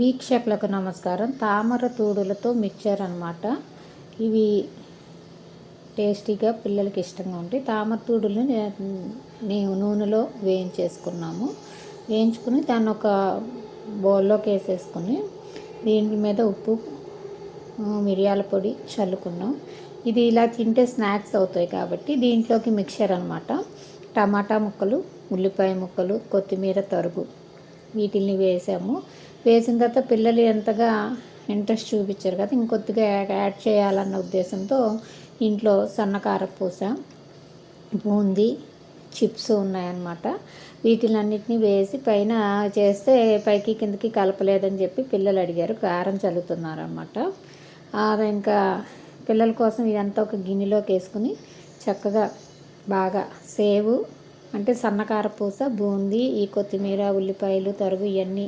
వీక్షకులకు నమస్కారం. తామర తూడులతో మిక్చర్ అనమాట ఇవి టేస్టీగా పిల్లలకి ఇష్టంగా ఉంటాయి. తామర తూడులు నేను నూనెలో వేయించేసుకున్నాము. వేయించుకుని దాన్ని ఒక బౌల్లోకి వేసేసుకుని దీని మీద ఉప్పు మిరియాల పొడి చల్లుకున్నాం. ఇది ఇలా తింటే స్నాక్స్ అవుతాయి కాబట్టి దీంట్లోకి మిక్చర్ అనమాట టమాటా ముక్కలు ఉల్లిపాయ ముక్కలు కొత్తిమీర తరుగు వీటిల్ని వేసాము. వేసిన తర్వాత పిల్లలు ఎంతగా ఇంట్రెస్ట్ చూపించారు కదా ఇంకొద్దిగా యాడ్ చేయాలన్న ఉద్దేశంతో ఇంట్లో సన్నకార పూస బూందీ చిప్స్ ఉన్నాయన్నమాట. వీటిలన్నిటిని వేసి పైన చేస్తే పైకి కిందకి కలపలేదని చెప్పి పిల్లలు అడిగారు. కారం చల్లుతున్నారనమాట ఇంకా పిల్లల కోసం ఇదంతా ఒక గిన్నెలోకి వేసుకుని చక్కగా బాగా సేవు అంటే సన్నకార పూస బూందీ ఈ కొత్తిమీర ఉల్లిపాయలు తరుగు ఇవన్నీ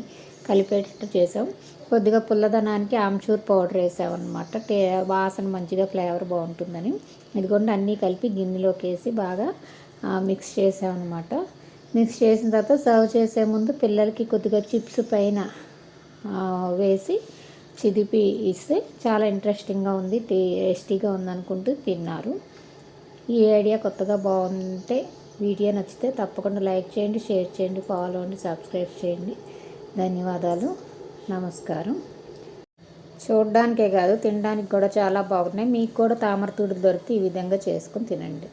కలిపేటట్టు చేసాం. కొద్దిగా పుల్లదనానికి ఆమ్చూర్ పౌడర్ వేసామన్నమాట. టే వాసన మంచిగా ఫ్లేవర్ బాగుంటుందని. ఇదిగోండి అన్నీ కలిపి గిన్నెలోకి వేసి బాగా మిక్స్ చేసామన్నమాట. మిక్స్ చేసిన తర్వాత సర్వ్ చేసే ముందు పిల్లలకి కొద్దిగా చిప్స్ పైన వేసి చిదిపి ఇస్తే చాలా ఇంట్రెస్టింగ్గా ఉంది. టేస్టీగా ఉందనుకుంటూ తిన్నారు. ఈ ఐడియా కొత్తగా బాగుంటే వీడియో నచ్చితే తప్పకుండా లైక్ చేయండి షేర్ చేయండి ఫాలో అండి సబ్స్క్రైబ్ చేయండి. ధన్యవాదాలు. నమస్కారం. చూడడానికే కాదు తినడానికి కూడా చాలా బాగున్నాయి. మీకు కూడా తామర తూడు దొరికితే ఈ విధంగా చేసుకొని తినండి.